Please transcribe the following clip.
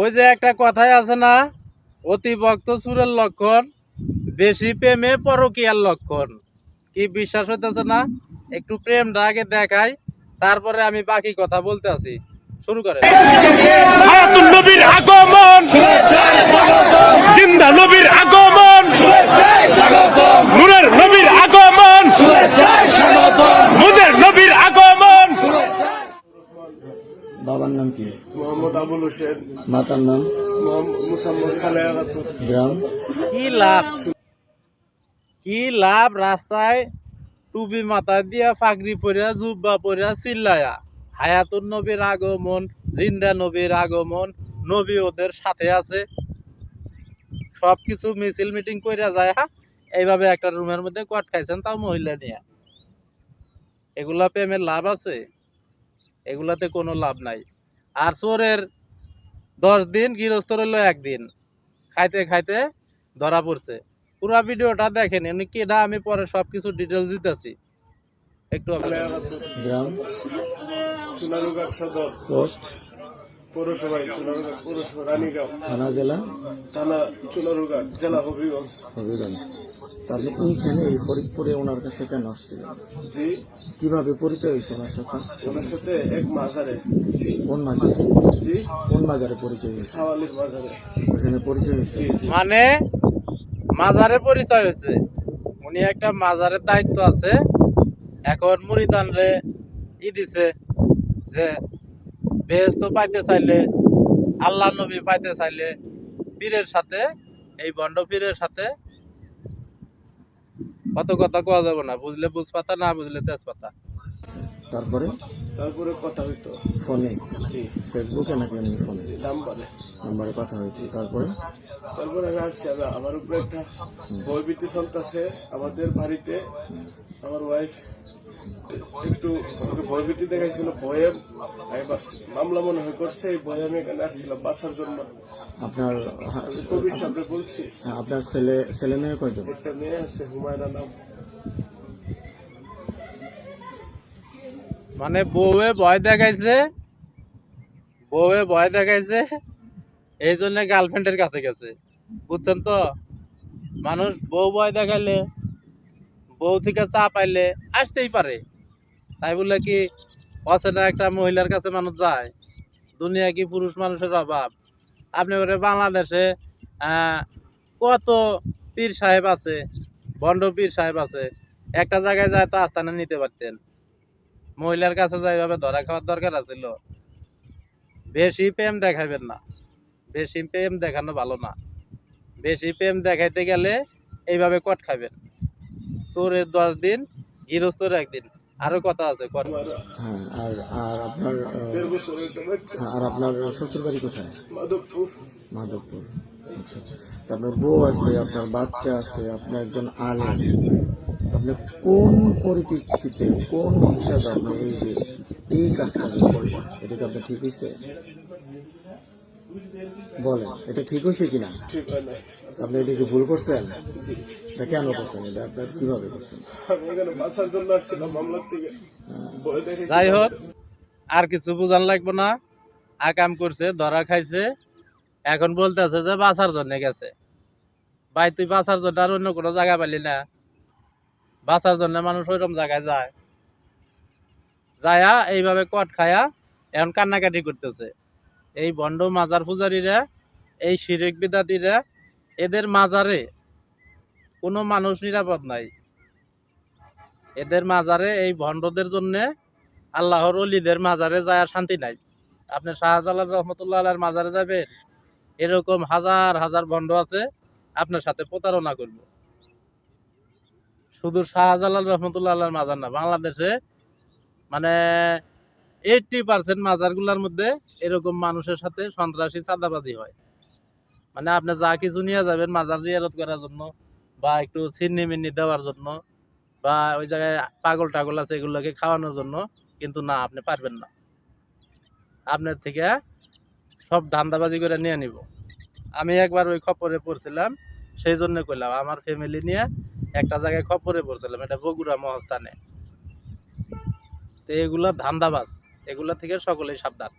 ওই যে একটা কথাই আছে না অতি ভক্ত সুরের লক্ষণ, বেশি প্রেমে পরকিয়ার লক্ষণ। কি বিশ্বাস হইতেছে না? একটু প্রেমটা আগে দেখাই, তারপরে আমি বাকি কথা বলতে আছি। শুরু করে নবীর আগমন। জিন্দা নবীর আগমন নূরের নবীর আগমন মুদের নবীর আগমন বাবার নাম কি? মোহাম্মদ আবুল হোসেন। মাতার নাম? মোহাম্মদ মুসাম্মদ সালেহ গ্রাম? কি লাভ? কি লাভ রাস্তায় টুপি মাথায় দিয়া ফাগরি পরিয়া জুব্বা পরিয়া চিল্লায়া? হায়াতুন নবীর আগমন জিন্দা নবীর আগমন নবী ওদের সাথে আছে। সব কিছু মিছিল মিটিং কইরা যায় হা? এইভাবে একটা রুমের মধ্যে কট খাইছেন তাও মহিলা নিয়ে। এগুলা প্রেমের লাভ আছে? এগুলাতে কোনো লাভ নাই। আর চোরের দশ দিন গৃহস্থ রইল একদিন। খাইতে খাইতে ধরা পড়ছে। পুরো ভিডিওটা দেখেন এমনি কেডা আমি পরে সব কিছু ডিটেলস দিতেছি। একটু গ্রাম। পোস্ট। পৌরসভায় সোনারুঘাট পৌরসভা রানীগাঁও। থানা জেলা? থানা সোনারুঘাট জেলা হবিগঞ্জ। হবিগঞ্জ। তাহলে এইখানে এই ফরিদপুরে ওনার কাছে কেন আসছিলেন জি। কীভাবে পরিচয় হয়েছে ওনার সাথে? ওনার সাথে এক মাজারে। কোন মাজারে? জি। কোন মাজারে পরিচয় হয়েছে? সাওয়ালির বাজারে ওখানে পরিচয় হয়েছে? মানে মাজারের পরিচয় হয়েছে। উনি একটা মাজারের দায়িত্ব আছে। এখন মুরিদান রে ই দিছে যে বেহেস্ত পাইতে চাইলে আল্লাহ নবী পাইতে চাইলে পীরের সাথে এই বন্ড পীরের সাথে কত কথা কোয়া যাবে না বুঝলে বুঝ পাতা না বুঝলে তেজপাতা। তারপরে? তারপরে কথা হইতো। ফোনে? জি। ফেসবুকে নাকি এমনি ফোনে? নাম্বারে। নাম্বারে কথা হয়েছে তারপরে? তারপরে আমি আসছি আমার উপরে একটা ভয়ভীতি চলতেছে। আমাদের বাড়িতে আমার ওয়াইফ আমাকে ভয়ভীতি দেখাইছিল ভয়ে আমি মামলা মনে হয় করছে এই ভয়ে আমি এখানে আসছিলাম বাঁচার জন্য। আপনার কবির সামনে বলছি আপনার ছেলে ছেলে মেয়ে কয়জন? একটা মেয়ে আছে হুমায়রা নাম। মানে বউয়ে ভয় দেখাইছে বউয়ে ভয় দেখাইছে এই জন্য গার্লফ্রেন্ডের কাছে গেছে। বুঝছেন তো? মানুষ বউ ভয় দেখাইলে বউ থেকে চা পাইলে আসতেই পারে। তাই বলে কি, অচেনা একটা মহিলার কাছে মানুষ যায়, দুনিয়া কি পুরুষ মানুষের অভাব? আপনি বলে, বাংলাদেশে কত পীর সাহেব আছে, বন্ড পীর সাহেব আছে, একটা জায়গায় যায় তো আস্থানে নিতে পারতেন। মহিলার কাছে যাই ভাবে ধরা খাওয়ার দরকার আছিল। বেশি প্রেম দেখাবেন না। বেশি প্রেম দেখানো ভালো না। বেশি প্রেম দেখাইতে গেলে এইভাবে কট খাবেন চোরের দশ দিন গৃহস্থর একদিন। আরও কথা আছে হ্যাঁ আর আর আপনার আর আপনার শ্বশুর বাড়ি কোথায়? মাধবপুর। মাধবপুর আচ্ছা আপনার বউ আছে আপনার বাচ্চা আছে আপনি একজন আলেম। আপনি কোন পরিপ্রেক্ষিতে কোন হিসাবে আপনি এই যে এই কাজটা যে করলেন এটা কি আপনার ঠিক হয়েছে বলেন এটা ঠিক হয়েছে কিনা? আপনি এটা কি ভুল করছেন? জি। এটা কেন করছেন? এটা আপনার কীভাবে করছেন? যাই হোক আর কিছু বোঝান লাগবে না। আকাম করছে ধরা খাইছে। এখন বলতেছে যে বাঁচার জন্য গেছে। ভাই তুই বাঁচার জন্য আর অন্য কোনো জায়গা পাইলি না। বাঁচার জন্য মানুষ ওইরকম জায়গায় যায়। যায়া এইভাবে কট খায়া এখন কান্নাকাটি করতেছে। এই বন্ড মাজার পূজারীরা এই শিরিক বিদাতিরা এদের মাজারে কোনো মানুষ নিরাপদ নাই। এদের মাজারে এই ভণ্ডদের জন্যে আল্লাহর অলিদের মাজারে যায় শান্তি নাই। আপনি শাহজালাল রহমতুল্লাহ মাজারে যাবেন, এরকম হাজার হাজার ভণ্ড আছে, আপনার সাথে প্রতারণা করব। শুধু শাহজালাল রহমতুল্লাহ মাজার না, বাংলাদেশে মানে এইটটি পার্সেন্ট মাজারগুলোর মধ্যে এরকম মানুষের সাথে সন্ত্রাসী চাঁদাবাজি হয়। মানে আপনি যা কিছু নিয়ে যাবেন মাজার জিয়ারত করার জন্য বা একটু ছিন্নি মিন্নি দেওয়ার জন্য বা ওই জায়গায় পাগল টাগল আছে এগুলোকে খাওয়ানোর জন্য, কিন্তু না, আপনি পারবেন না। আপনার থেকে সব ধান্দাবাজি করে নিয়ে নিব। আমি একবার ওই খপরে পড়ছিলাম, সেই জন্য কইলাম, আমার ফ্যামিলি নিয়ে একটা জায়গায় খপরে পড়ছিলাম, এটা বগুড়া মহস্থানে। তো এগুলা ধান্দাবাজ, এগুলো থেকে সকলেই সাবধান।